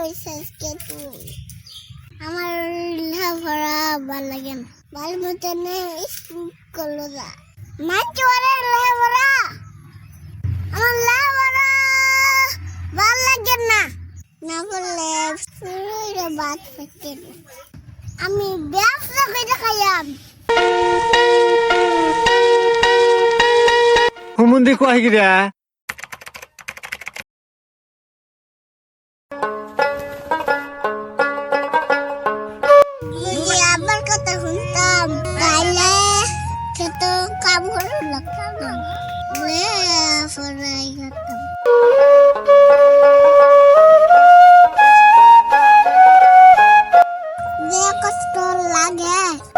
আজকে তুই ভালো লাগে না। ভালো মতো স্কুল করল যা মানছি ওরে লেখাপড়া। আমার লেখাপড়া ভালো লাগে না। না বললে শরীরে বাদ ফেটে আমি ব্যবসা করে খাইয়াম। হুমুন্দি কয় গিরা lakama. Ne fırlayı yattım. Lagi?